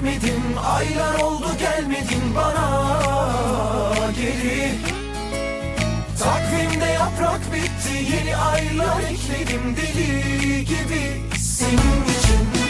vermedin Aylar oldu gelmedin bana. Geri. Takvimde yaprak bitti Yeni aylar ekledim deli gibi. Senin için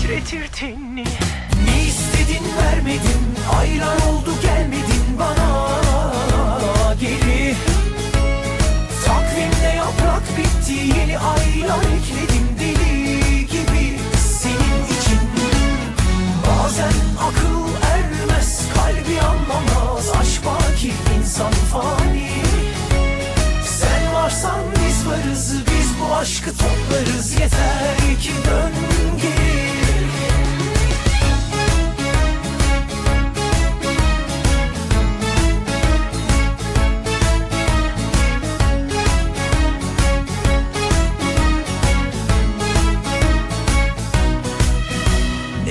Titretir tenini. Ne istedin vermedin Aylar oldu gelmedin bana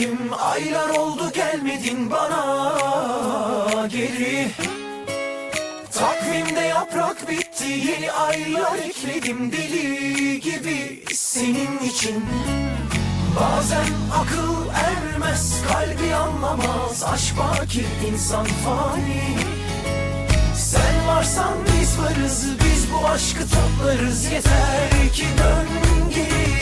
vermedim Aylar oldu gelmedin bana. Geri. Takvimde yaprak bitti Yeni aylar ekledim deli gibi Senin için. Bazen akıl ermez Kalbi anlamaz Aşk baki insan fani. Sen varsan biz varız Biz bu aşkı toplarız Yeter ki dön geri